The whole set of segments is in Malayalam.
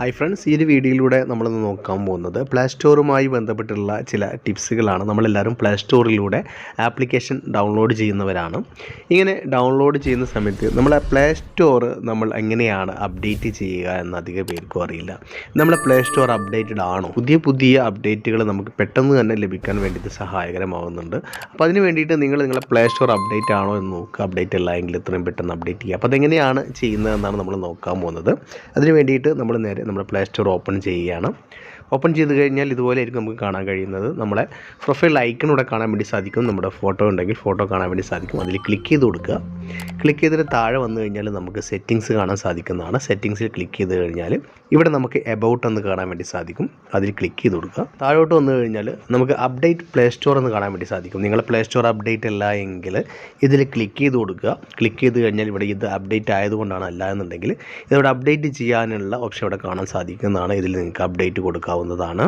ഹായ് ഫ്രണ്ട്സ് ഈ ഒരു വീഡിയോയിലൂടെ നമ്മളിന്ന് നോക്കാൻ പോകുന്നത് പ്ലേ സ്റ്റോറുമായി ബന്ധപ്പെട്ടുള്ള ചില ടിപ്സുകളാണ്. നമ്മളെല്ലാവരും പ്ലേ സ്റ്റോറിലൂടെ ആപ്ലിക്കേഷൻ ഡൗൺലോഡ് ചെയ്യുന്നവരാണ്. ഇങ്ങനെ ഡൗൺലോഡ് ചെയ്യുന്ന സമയത്ത് നമ്മളെ പ്ലേ സ്റ്റോർ നമ്മൾ എങ്ങനെയാണ് അപ്ഡേറ്റ് ചെയ്യുക എന്ന് അധികം പേർക്കും അറിയില്ല. നമ്മളെ പ്ലേ സ്റ്റോർ അപ്ഡേറ്റഡ് ആണോ? പുതിയ പുതിയ അപ്ഡേറ്റുകൾ നമുക്ക് പെട്ടെന്ന് തന്നെ ലഭിക്കാൻ വേണ്ടിയിട്ട് സഹായകരമാവുന്നുണ്ട്. അപ്പോൾ അതിന് വേണ്ടിയിട്ട് നിങ്ങൾ നിങ്ങളെ പ്ലേ സ്റ്റോർ അപ്ഡേറ്റ് ആണോ എന്ന് നോക്കുക. അപ്ഡേറ്റ് അല്ല എങ്കിൽ പെട്ടെന്ന് അപ്ഡേറ്റ് ചെയ്യുക അപ്പോൾ അതെങ്ങനെയാണ് ചെയ്യുന്നതെന്നാണ് നമ്മൾ നോക്കാൻ പോകുന്നത്. അതിന് വേണ്ടിയിട്ട് നമ്മൾ നേരെ നമ്മുടെ പ്ലേ സ്റ്റോർ ഓപ്പൺ ചെയ്യുകയാണ്. ഓപ്പൺ ചെയ്ത് കഴിഞ്ഞാൽ ഇതുപോലെ ആയിരിക്കും നമുക്ക് കാണാൻ കഴിയുന്നത്. നമ്മുടെ പ്രൊഫൈൽ ഐക്കണൂടെ കാണാൻ വേണ്ടി സാധിക്കും. നമ്മുടെ ഫോട്ടോ ഉണ്ടെങ്കിൽ ഫോട്ടോ കാണാൻ വേണ്ടി സാധിക്കും. അതിൽ ക്ലിക്ക് ചെയ്ത് കൊടുക്കുക. ക്ലിക്ക് ചെയ്തിട്ട് താഴെ വന്നു കഴിഞ്ഞാൽ നമുക്ക് സെറ്റിങ്സ് കാണാൻ സാധിക്കുന്നതാണ്. സെറ്റിങ്സിൽ ക്ലിക്ക് ചെയ്ത് കഴിഞ്ഞാൽ ഇവിടെ നമുക്ക് എബൌട്ട് എന്ന് കാണാൻ വേണ്ടി സാധിക്കും. അതിൽ ക്ലിക്ക് ചെയ്ത് കൊടുക്കുക. താഴോട്ട് വന്നു കഴിഞ്ഞാൽ നമുക്ക് അപ്ഡേറ്റ് പ്ലേ സ്റ്റോർ എന്ന് കാണാൻ വേണ്ടി സാധിക്കും. നിങ്ങളെ പ്ലേ സ്റ്റോർ അപ്ഡേറ്റ് അല്ല എങ്കിൽ ഇതിൽ ക്ലിക്ക് ചെയ്ത് കൊടുക്കുക. ക്ലിക്ക് ചെയ്ത് കഴിഞ്ഞാൽ ഇവിടെ ഇത് അപ്ഡേറ്റ് ആയതുകൊണ്ടാണ് അല്ല എന്നുണ്ടെങ്കിൽ ഇതിവിടെ അപ്ഡേറ്റ് ചെയ്യാനുള്ള ഓപ്ഷൻ ഇവിടെ കാണാൻ സാധിക്കുന്നതാണ്. ഇതിൽ നിങ്ങൾക്ക് അപ്ഡേറ്റ് കൊടുക്കാവുന്നതാണ്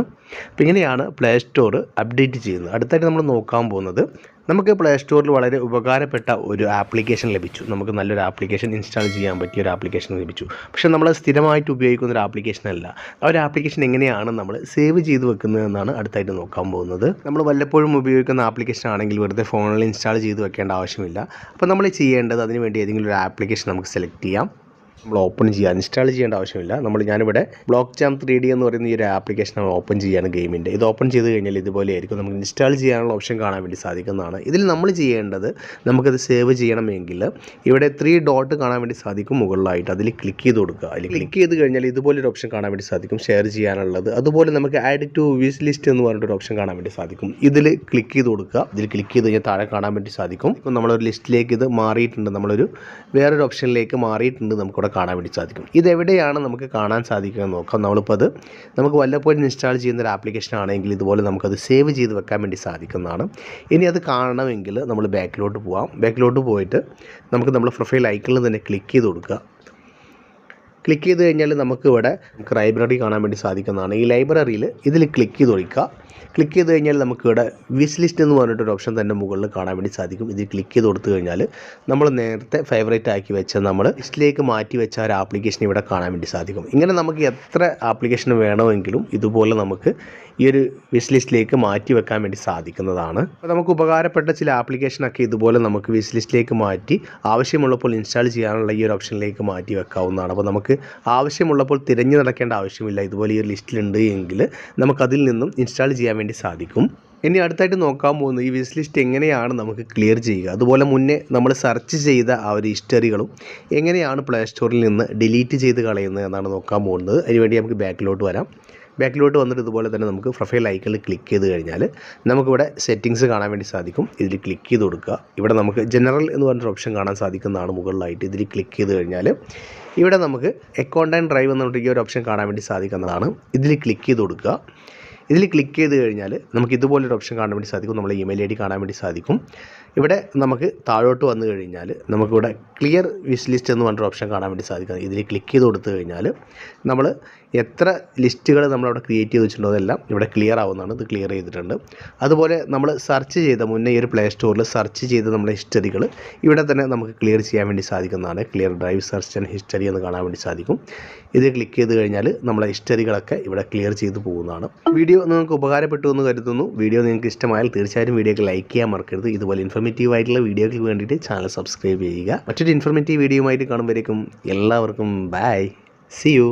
അപ്പോൾ ഇങ്ങനെയാണ് പ്ലേ സ്റ്റോർ അപ്ഡേറ്റ് ചെയ്യുന്നത്. അടുത്തായിട്ട് നമ്മൾ നോക്കാൻ പോകുന്നത് നമുക്ക് പ്ലേ സ്റ്റോറിൽ വളരെ ഉപകാരപ്പെട്ട ഒരു ആപ്ലിക്കേഷൻ ലഭിച്ചു. നമുക്ക് നല്ലൊരു ആപ്ലിക്കേഷൻ ഇൻസ്റ്റാൾ ചെയ്യാൻ പറ്റിയ ഒരു ആപ്ലിക്കേഷൻ ലഭിച്ചു. പക്ഷേ നമ്മൾ സ്ഥിരമായിട്ട് ഉപയോഗിക്കുന്ന ഒരു ആപ്ലിക്കേഷൻ അല്ല. ആ ഒരു ആപ്ലിക്കേഷൻ എങ്ങനെയാണ് നമ്മൾ സേവ് ചെയ്ത് വെക്കുന്നതെന്നാണ് അടുത്തായിട്ട് നോക്കാൻ പോകുന്നത്. നമ്മൾ വല്ലപ്പോഴും ഉപയോഗിക്കുന്ന ആപ്ലിക്കേഷൻ ആണെങ്കിൽ വെറുതെ ഫോണിൽ ഇൻസ്റ്റാൾ ചെയ്ത് വെക്കേണ്ട ആവശ്യമില്ല. അപ്പോൾ നമ്മൾ ചെയ്യേണ്ടത് അതിന് വേണ്ടി ഏതെങ്കിലും ഒരു ആപ്ലിക്കേഷൻ നമുക്ക് സെലക്ട് ചെയ്യാം. നമ്മൾ ഓപ്പൺ ചെയ്യുക ഇൻസ്റ്റാൾ ചെയ്യേണ്ട ആവശ്യമില്ല. നമ്മൾ ഞാനിവിടെ ബ്ലോക്ക് ജാം ത്രീ ഡി എന്ന് പറയുന്ന ഈ ഒരു ആപ്ലിക്കേഷൻ നമ്മൾ ഓപ്പൺ ചെയ്യാണ് ഗെയിമിന്റെ ഇത് ഓപ്പൺ ചെയ്ത് കഴിഞ്ഞാൽ ഇതുപോലെ ആയിരിക്കും. നമുക്ക് ഇൻസ്റ്റാൾ ചെയ്യാനുള്ള ഓപ്ഷൻ കാണാൻ വേണ്ടി സാധിക്കുന്നതാണ്. ഇതിൽ നമ്മൾ ചെയ്യേണ്ടത് നമുക്കത് സേവ് ചെയ്യണമെങ്കിൽ ഇവിടെ ത്രീ ഡോട്ട് കാണാൻ വേണ്ടി സാധിക്കും മുകളിലായിട്ട്. അതിൽ ക്ലിക്ക് ചെയ്ത് കൊടുക്കുക. അതിൽ ക്ലിക്ക് ചെയ്ത് കഴിഞ്ഞാൽ ഇതുപോലൊരു ഓപ്ഷൻ കാണാൻ വേണ്ടി സാധിക്കും. ഷെയർ ചെയ്യാനുള്ളത്. അതുപോലെ നമുക്ക് ആഡ് ടു വിസ് ലിസ്റ്റ് എന്ന് പറഞ്ഞിട്ടൊരു ഓപ്ഷൻ കാണാൻ വേണ്ടി സാധിക്കും. ഇതിൽ ക്ലിക്ക് ചെയ്ത് കൊടുക്കുക. ഇതിൽ ക്ലിക്ക് ചെയ്ത് കഴിഞ്ഞാൽ താഴെ കാണാൻ വേണ്ടി സാധിക്കും. ഇപ്പം നമ്മളൊരു ലിസ്റ്റിലേക്ക് ഇത് മാറിയിട്ടുണ്ട്. നമ്മളൊരു വേറൊരു ഓപ്ഷനിലേക്ക് മാറിയിട്ടുണ്ട്. നമുക്കിവിടെ കാണാൻ വേണ്ടി സാധിക്കും. ഇതെവിടെയാണ് നമുക്ക് കാണാൻ സാധിക്കുക നോക്കാം. നമ്മളിപ്പോൾ അത് നമുക്ക് വല്ലപ്പോഴും ഇൻസ്റ്റാൾ ചെയ്യുന്ന ഒരു ആപ്ലിക്കേഷൻ ആണെങ്കിൽ ഇതുപോലെ നമുക്കത് സേവ് ചെയ്ത് വെക്കാൻ വേണ്ടി സാധിക്കുന്നതാണ്. ഇനി അത് കാണണമെങ്കിൽ നമ്മൾ ബാക്കിലോട്ട് പോവാം. ബാക്കിലോട്ട് പോയിട്ട് നമുക്ക് നമ്മുടെ പ്രൊഫൈൽ ഐക്കണിൽ തന്നെ ക്ലിക്ക് ചെയ്ത് കൊടുക്കുക. ക്ലിക്ക് ചെയ്ത് കഴിഞ്ഞാൽ നമുക്ക് ഇവിടെ നമുക്ക് ലൈബ്രറി കാണാൻ വേണ്ടി സാധിക്കുന്നതാണ്. ഈ ലൈബ്രറിയിൽ ഇതിൽ ക്ലിക്ക് ചെയ്ത് ഒഴിക്കുക. ക്ലിക്ക് ചെയ്ത് കഴിഞ്ഞാൽ നമുക്ക് ഇവിടെ വിസ് ലിസ്റ്റ് എന്ന് പറഞ്ഞിട്ടൊരു ഓപ്ഷൻ തന്നെ മുകളിൽ കാണാൻ വേണ്ടി സാധിക്കും. ഇതിൽ ക്ലിക്ക് ചെയ്ത് കൊടുത്തു കഴിഞ്ഞാൽ നമ്മൾ നേരത്തെ ഫേവറേറ്റ് ആക്കി വെച്ച നമ്മൾ ലിസ്റ്റിലേക്ക് മാറ്റി വെച്ച ഒരു ആപ്ലിക്കേഷൻ ഇവിടെ കാണാൻ വേണ്ടി സാധിക്കും. ഇങ്ങനെ നമുക്ക് എത്ര ആപ്ലിക്കേഷൻ വേണമെങ്കിലും ഇതുപോലെ നമുക്ക് ഈ ഒരു വിസ് ലിസ്റ്റിലേക്ക് മാറ്റി വെക്കാൻ വേണ്ടി സാധിക്കുന്നതാണ്. അപ്പോൾ നമുക്ക് ഉപകാരപ്പെട്ട ചില ആപ്ലിക്കേഷനൊക്കെ ഇതുപോലെ നമുക്ക് വിസ് ലിസ്റ്റിലേക്ക് മാറ്റി ആവശ്യമുള്ളപ്പോൾ ഇൻസ്റ്റാൾ ചെയ്യാനുള്ള ഈ ഒരു ഓപ്ഷനിലേക്ക് മാറ്റി വെക്കാവുന്നതാണ്. അപ്പോൾ നമുക്ക് ആവശ്യമുള്ളപ്പോൾ തിരഞ്ഞു നടക്കേണ്ട ആവശ്യമില്ല. ഇതുപോലെ ഈ ഒരു ലിസ്റ്റിലുണ്ട് എങ്കിൽ നമുക്കതിൽ നിന്നും ഇൻസ്റ്റാൾ ചെയ്യാൻ വേണ്ടി സാധിക്കും. ഇനി അടുത്തായിട്ട് നോക്കാൻ പോകുന്നത് ഈ വിസ് ലിസ്റ്റ് എങ്ങനെയാണ് നമുക്ക് ക്ലിയർ ചെയ്യുക? അതുപോലെ മുന്നേ നമ്മൾ സെർച്ച് ചെയ്ത ആ ഒരു ഹിസ്റ്ററികളും എങ്ങനെയാണ് പ്ലേ സ്റ്റോറിൽ നിന്ന് ഡിലീറ്റ് ചെയ്ത് കളയുന്നത് എന്നാണ് നോക്കാൻ പോകുന്നത്. അതിനുവേണ്ടി നമുക്ക് ബാക്കിലോട്ട് വരാം. ബാക്കിലോട്ട് വന്നിട്ട് ഇതുപോലെ തന്നെ നമുക്ക് പ്രൊഫൈൽ ഐക്കണിൽ ക്ലിക്ക് ചെയ്ത് കഴിഞ്ഞാൽ നമുക്കിവിടെ സെറ്റിങ്സ് കാണാൻ വേണ്ടി സാധിക്കും. ഇതിൽ ക്ലിക്ക് ചെയ്ത് കൊടുക്കുക. ഇവിടെ നമുക്ക് ജനറൽ എന്ന് പറഞ്ഞൊരു ഓപ്ഷൻ കാണാൻ സാധിക്കുന്നതാണ് മുകളിലായിട്ട്. ഇതിൽ ക്ലിക്ക് ചെയ്ത് കഴിഞ്ഞാൽ ഇവിടെ നമുക്ക് അക്കൗണ്ട് ആൻഡ് ഡ്രൈവ് എന്ന് പറഞ്ഞിട്ട് ഒരു ഓപ്ഷൻ കാണാൻ വേണ്ടി സാധിക്കുന്നതാണ്. ഇതിൽ ക്ലിക്ക് ചെയ്ത് കൊടുക്കുക. ഇതിൽ ക്ലിക്ക് ചെയ്ത് കഴിഞ്ഞാൽ നമുക്ക് ഇതുപോലൊരു ഓപ്ഷൻ കാണാൻ വേണ്ടി സാധിക്കും. നമ്മളെ ഇമെയിൽ ഐ ഡി കാണാൻ വേണ്ടി സാധിക്കും. ഇവിടെ നമുക്ക് താഴോട്ട് വന്നു കഴിഞ്ഞാൽ നമുക്കിവിടെ ക്ലിയർ വിഷ് ലിസ്റ്റ് എന്ന് പറഞ്ഞൊരു ഓപ്ഷൻ കാണാൻ വേണ്ടി സാധിക്കും ഇതിൽ ക്ലിക്ക് ചെയ്ത് കൊടുത്തു കഴിഞ്ഞാൽ നമ്മൾ എത്ര ലിസ്റ്റുകൾ നമ്മളവിടെ ക്രിയേറ്റ് ചെയ്ത് വെച്ചിട്ടുണ്ടോ അതെല്ലാം ഇവിടെ ക്ലിയർ ആവുന്നതാണ്. ഇത് ക്ലിയർ ചെയ്തിട്ടുണ്ട്. അതുപോലെ നമ്മൾ സെർച്ച് ചെയ്ത മുന്നേ ഈ ഒരു പ്ലേ സ്റ്റോറിൽ സെർച്ച് ചെയ്ത നമ്മുടെ ഹിസ്റ്ററികൾ ഇവിടെ തന്നെ നമുക്ക് ക്ലിയർ ചെയ്യാൻ വേണ്ടി സാധിക്കുന്നതാണ്. Clear drive search and history എന്ന് കാണാൻ വേണ്ടി സാധിക്കും. ഇത് ക്ലിക്ക് ചെയ്ത് കഴിഞ്ഞാൽ നമ്മളെ ഹിസ്റ്ററികളൊക്കെ ഇവിടെ ക്ലിയർ ചെയ്ത് പോകുന്നതാണ്. വീഡിയോ നിങ്ങൾക്ക് ഉപകാരപ്പെട്ടു എന്ന് കരുതുന്നു. വീഡിയോ നിങ്ങൾക്ക് ഇഷ്ടമായാൽ തീർച്ചയായും വീഡിയോക്ക് ലൈക്ക് ചെയ്യാൻ മറക്കരുത്. ഇതുപോലെ ഇൻഫർമേറ്റീവ് ആയിട്ടുള്ള വീഡിയോകൾക്ക് വേണ്ടിയിട്ട് ചാനൽ സബ്സ്ക്രൈബ് ചെയ്യുക. മറ്റൊരു ഇൻഫർമേറ്റീവ് വീഡിയോയുമായിട്ട് കാണുമ്പോഴേക്കും എല്ലാവർക്കും ബൈ സി യു